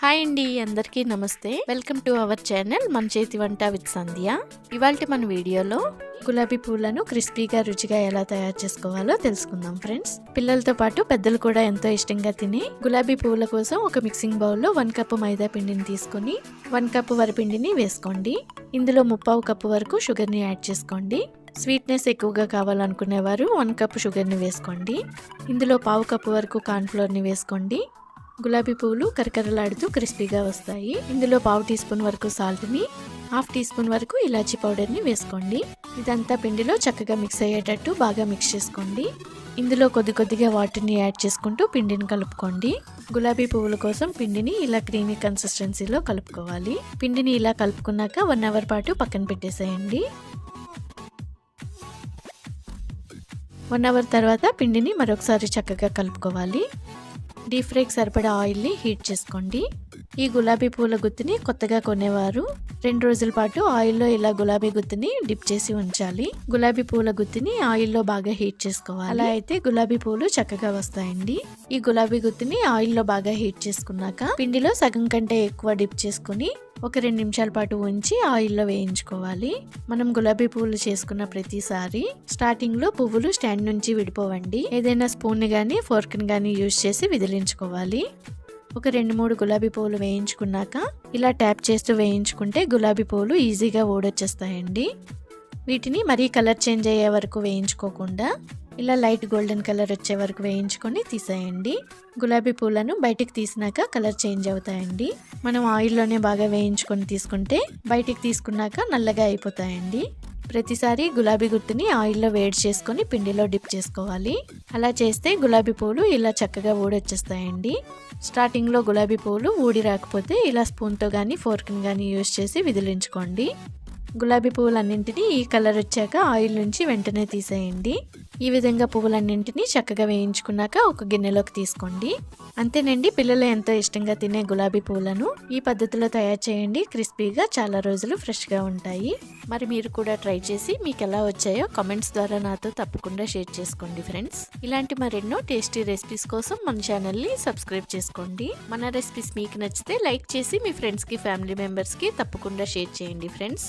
Hi అండి అందరికీ నమస్తే. వెల్కమ్ టు అవర్ ఛానల్ మన చేతి వంట విత్ సంధ్య. ఇవాళ మన వీడియోలో గులాబీ పూలను క్రిస్పీగా రుచిగా ఎలా తయారు చేసుకోవాలో తెలుసుకుందాం ఫ్రెండ్స్. పిల్లలతో పాటు పెద్దలు కూడా ఎంతో ఇష్టంగా తినే గులాబీ పువ్వుల కోసం ఒక మిక్సింగ్ బౌల్లో వన్ కప్ మైదా పిండిని తీసుకొని వన్ కప్ వరిపిండిని వేసుకోండి. ఇందులో ముప్పావు కప్పు వరకు షుగర్ని యాడ్ చేసుకోండి. స్వీట్నెస్ ఎక్కువగా కావాలనుకునేవారు వన్ కప్ షుగర్ని వేసుకోండి. ఇందులో పావు కప్పు వరకు కార్న్ఫ్లోర్ని వేసుకోండి. గులాబీ పువ్వులు కరకరలాడుతూ క్రిస్పీగా వస్తాయి. ఇందులో పావు టీ స్పూన్ వరకు సాల్ట్ని హాఫ్ టీ స్పూన్ వరకు ఇలాచీ పౌడర్ని వేసుకోండి. ఇదంతా పిండిలో చక్కగా మిక్స్ అయ్యేటట్టు బాగా మిక్స్ చేసుకోండి. ఇందులో కొద్ది కొద్దిగా వాటర్ని యాడ్ చేసుకుంటూ పిండిని కలుపుకోండి. గులాబీ పువ్వుల కోసం పిండిని ఇలా క్రీమీ కన్సిస్టెన్సీలో కలుపుకోవాలి. పిండిని ఇలా కలుపుకున్నాక వన్ అవర్ పాటు పక్కన పెట్టేసేయండి. వన్ అవర్ తర్వాత పిండిని మరొకసారి చక్కగా కలుపుకోవాలి. డీప్ ఫ్రైకి సరిపడా ఆయిల్ని హీట్ చేసుకోండి. ఈ గులాబీ పూల గుత్తిని కొత్తగా కొనేవారు. రెండు రోజుల పాటు ఆయిల్లో ఇలా గులాబీ గుత్తిని డిప్ చేసి ఉంచాలి. గులాబీ పూల గుత్తిని ఆయిల్లో బాగా హీట్ చేసుకోవాలి. అలా అయితే గులాబీ పూలు చక్కగా వస్తాయండి. ఈ గులాబీ గుత్తిని ఆయిల్లో బాగా హీట్ చేసుకున్నాక పిండిలో సగం కంటే ఎక్కువ డిప్ చేసుకుని ఒక రెండు నిమిషాల పాటు ఉంచి ఆయిల్లో వేయించుకోవాలి. మనం గులాబీ పువ్వులు చేసుకున్న ప్రతిసారి స్టార్టింగ్లో పువ్వులు స్టాండ్ నుంచి విడిపోవండి. ఏదైనా స్పూన్ కానీ గానీ ఫోర్క్ గానీ యూజ్ చేసి విదిలించుకోవాలి. ఒక రెండు మూడు గులాబీ పువ్వులు వేయించుకున్నాక ఇలా ట్యాప్ చేస్తూ వేయించుకుంటే గులాబీ పువ్వులు ఈజీగా ఓడొచ్చేస్తాయండి వీటిని మరీ కలర్ చేంజ్ అయ్యే వరకు వేయించుకోకుండా ఇలా లైట్ గోల్డెన్ కలర్ వచ్చే వరకు వేయించుకొని తీసేయండి. గులాబీ పూలను బయటికి తీసినాక కలర్ చేంజ్ అవుతాయండి. మనం ఆయిల్లోనే బాగా వేయించుకొని తీసుకుంటే బయటికి తీసుకున్నాక నల్లగా అయిపోతాయండి. ప్రతిసారి గులాబీ గుర్తుని ఆయిల్లో వేడి చేసుకొని పిండిలో డిప్ చేసుకోవాలి. అలా చేస్తే గులాబీ పూలు ఇలా చక్కగా ఊడొచ్చేస్తాయండి. స్టార్టింగ్లో గులాబీ పూలు ఊడి రాకపోతే ఇలా స్పూన్తో కానీ ఫోర్క్ని కానీ యూజ్ చేసి విదిలించుకోండి. గులాబీ పువ్వులన్నింటినీ ఈ కలర్ వచ్చాక ఆయిల్ నుంచి వెంటనే తీసేయండి. ఈ విధంగా పువ్వులన్నింటినీ చక్కగా వేయించుకున్నాక ఒక గిన్నెలోకి తీసుకోండి. అంతేనండి పిల్లలు ఎంతో ఇష్టంగా తినే గులాబీ పువ్వులను ఈ పద్ధతిలో తయారు చేయండి. క్రిస్పీగా చాలా రోజులు ఫ్రెష్గా ఉంటాయి. మరి మీరు కూడా ట్రై చేసి మీకు ఎలా వచ్చాయో కామెంట్స్ ద్వారా నాతో తప్పకుండా షేర్ చేసుకోండి ఫ్రెండ్స్. ఇలాంటి మరెన్నో టేస్టీ రెసిపీస్ కోసం మన ఛానల్ని సబ్స్క్రైబ్ చేసుకోండి. మన రెసిపీస్ మీకు నచ్చితే లైక్ చేసి మీ ఫ్రెండ్స్కి ఫ్యామిలీ మెంబర్స్కి తప్పకుండా షేర్ చేయండి friends.